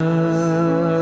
Uh...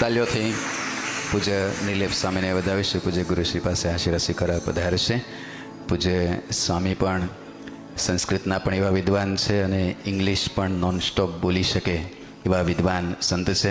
તાલીઓથી પૂજ્ય નિલેપ સ્વામીને વધાવીશું. પૂજ્ય ગુરુશ્રી પાસે આશીર્વાદ કરવા પધારશે પૂજ્ય સ્વામી પણ સંસ્કૃતના પણ એવા વિદ્વાન છે અને ઇંગ્લિશ પણ નોનસ્ટોપ બોલી શકે એવા વિદ્વાન સંત છે.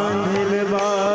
বাঁধিল বা